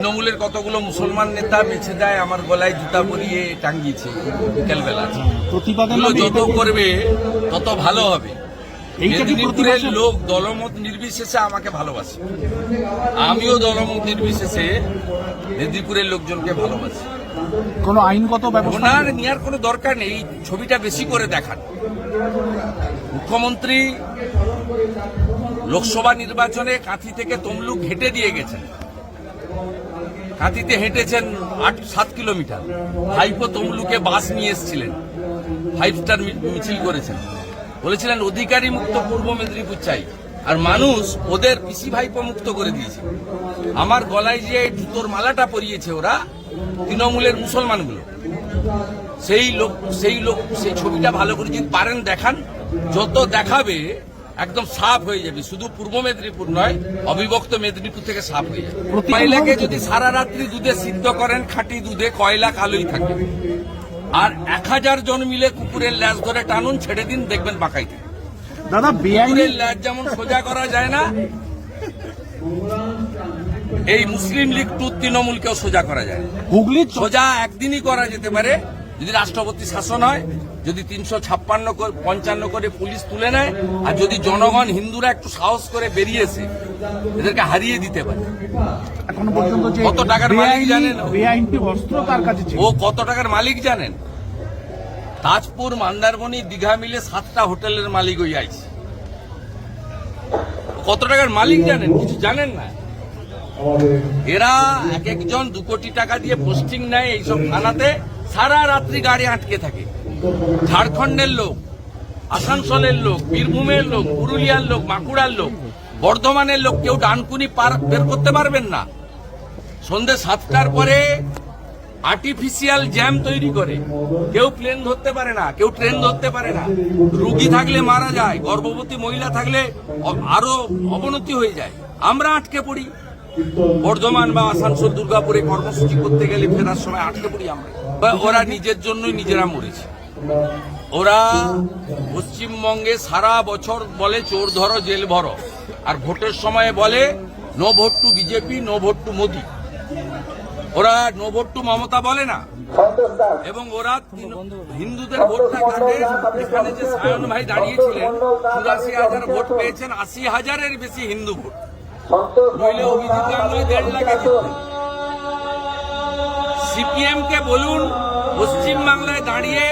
তৃণমূলের কতগুলো মুসলমান নেতা বেছে দেয় আমার গলায় জুতা পরিয়ে টাঙ্গিয়েছে বিকেলবেলা। যত করবে তত ভালো হবে। মেদিনীপুরের লোক দলমত নির্বিশেষে আমাকে ভালোবাসে। আমিও দলমত নির্বিশেষে মেদিনীপুরের লোকজনকে ভালোবাসি। কোনো আইনগত ব্যবস্থা নেওয়ার কোনো দরকার নেই ছবিটা বেশি করে দেখান। মুখ্যমন্ত্রী লোকসভা নির্বাচনে কাঁথি থেকে তমলুক হেঁটে দিয়ে গেছেন। কাঁথিতে হেঁটেছেন আট, সাত কিলোমিটার। ভাইপো তমলুকে বাস নিয়ে এসেছিলেন। ফাইভ স্টার মিছিল করেছেন। বলেছিলেন, অধিকারী মুক্ত, পূর্ব মেদিনীপুর চাই। আর মানুষ ওদের পিসি ভাইপো মুক্ত করে দিয়েছে। আমার গলায় যে জুতোর মালাটা পরিয়েছে ওরা, তৃণমূলের মুসলমানগুলো। সেই লোক সেই লোক, সেই ছবিটা ভালো করে যদি পারেন দেখান, যত দেখাবে একদম সাফ হয়ে যাবে। শুধু পূর্ব মেদিনীপুর নয় অবিভক্ত মেদিনীপুর থেকে সাফ হয়ে যাবে। কয়লাকে যদি সারা রাত্রি দুধে সিদ্ধ করেন খাঁটি দুধে কয়লা কালোই থাকে আর এক হাজার জন মিলে কুকুরের ল্যাজ ধরে টানুন ছেড়ে দিন দেখবেন বাঁকাই থাকে। দাদা বেআইনি কুকুরের ল্যাজ যেমন সোজা করা যায় না এই মুসলিম লীগ টু তৃণমূলকেও সোজা করা যায়। না। হুগলির সোজা একদিনই করা যেতে পারে যদি রাষ্ট্রপতি শাসন হয় যদি তিনশো ছাপ্পান্ন পঞ্চান্ন করে পুলিশ তুলে নেয় আর যদি জনগণ হিন্দুরা একটু সাহস করে বেরিয়েছে এদেরকে হারিয়ে দিতে পারে। এখনও পর্যন্ত কত টাকার মালিক জানেন? ও? অস্ত্র তার কাছে ও কত টাকার মালিক জানেন? তাজপুর মন্দারমণি দীঘা মিলে সাতটা হোটেলের মালিক ওই আইছে। কত টাকার মালিক জানেন? কিছু জানেন না? এরা এক একজন দু কোটি টাকা দিয়ে পোস্টিং নেয় এইসব থানাতে। সারা রাত্রি গাড়ি আটকে থাকে। ঝাড়খণ্ডের লোক, আসানসোলের লোক, বীরভূমের লোক, পুরুলিয়ার লোক, বাঁকুড়ার লোক, বর্ধমানের লোক কেউ ডানকুনি পার বের করতে পারবেন না। সন্ধ্যে সাতটার পরে আর্টিফিশিয়াল জ্যাম তৈরি করে। কেউ প্লেন ধরতে পারে না, কেউ ট্রেন ধরতে পারে না। রুগী থাকলে মারা যায়, গর্ভবতী মহিলা থাকলে আরও অবনতি হয়ে যায়। আমরা আটকে পড়ি। বর্ধমান বা আসানসোল, দুর্গাপুরে কর্মসূচি করতে গেলে ফেরার সময় আটকে পড়ি আমরা। বা ওরা নিজের জন্যই নিজেরা মরেছে। ওরা পশ্চিমবঙ্গে সারা বছর বলে, চোর ধরো, জেল ভরো। আর ভোটের সময় বলে, no vote to BJP, no vote to Modi. ওরা নো ভোট টু মমতা বলে না। এবং ওরা হিন্দুদের ভোটটা কাটে, এখানে যে সায়ন ভাই দাঁড়িয়েছিলেন, চুরাশি হাজার ভোট পেয়েছেন, আশি হাজারের বেশি হিন্দু ভোট। নইলে অভিজিৎ গাঙ্গুলি দেড় লাখে কে বলুন পশ্চিম বাংলায় দাঁড়িয়ে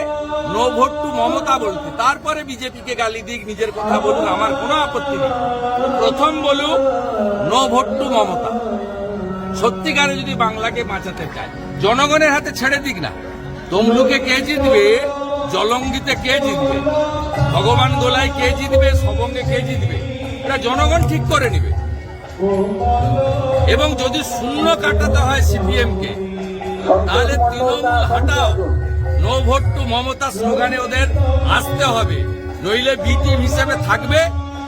নো ভোট টু মমতা বলতে। তারপরে বিজেপি কে গালি দিক, নিজের কথা বলুন, আমার কোনো আপত্তি নেই। প্রথম বলুন নো ভোট টু মমতা। সত্যিকারে যদি বাংলাকে বাঁচাতে চায়, জনগণের হাতে ছেড়ে দিক না। তমলুকে কে জিতবে? জলঙ্গিতে কে জিতবে? ভগবান গোলায় কে জিতবে? সবঙ্গে কে জিতবে? এটা জনগণ ঠিক করে নিবে। এবং যদি শূন্য কাটাতে হয় সিপিএম কে তাহলে তৃণমূল হটাও। নো ভোট টু মমতা স্লোগানে ওদের আসতে হবে। নইলে বিটিএম হিসেবে থাকবে,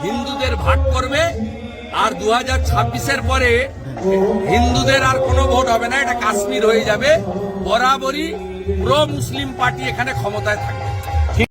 হিন্দুদের ভাগ করবে, আর দু হাজার ছাব্বিশের পরে হিন্দুদের আর কোনো ভোট হবে না, এটা কাশ্মীর হয়ে যাবে। বরাবরই প্রো মুসলিম পার্টি এখানে ক্ষমতায় থাকবে।